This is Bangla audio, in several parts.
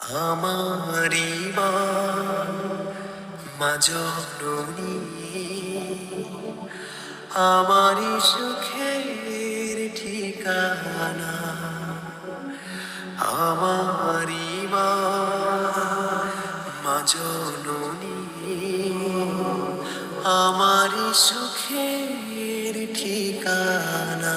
আমারি মা আমারি সুখের ঠিকানা। আমারি মা আমারি সুখের ঠিকানা।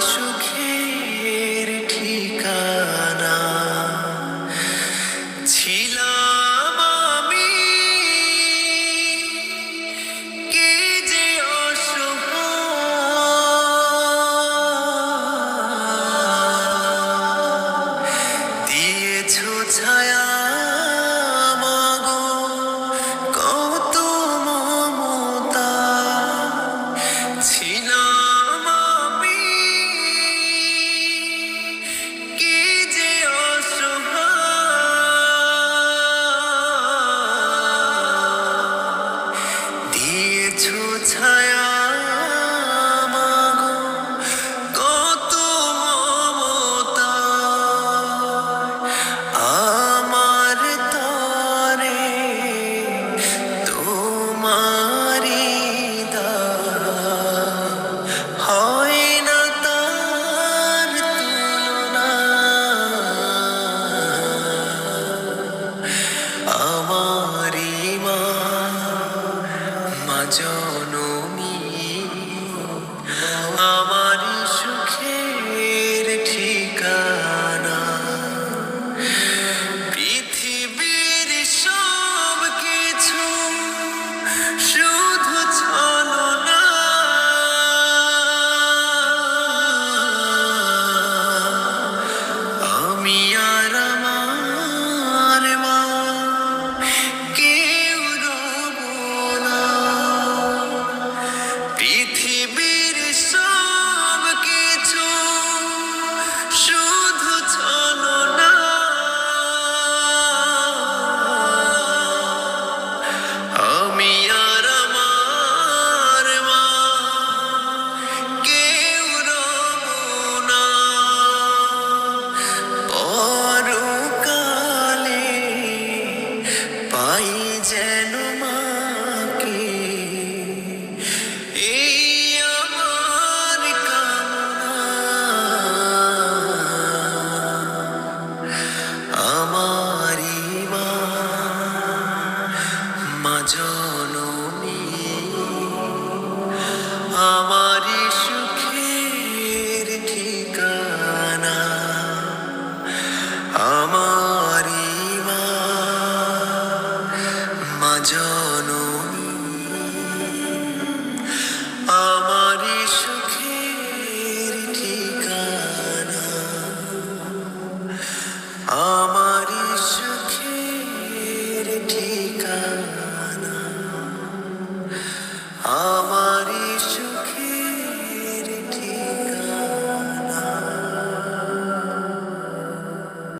কিছু ছায়া don't know. আমারি সুখের ঠিকানা আমারি মা মাঝ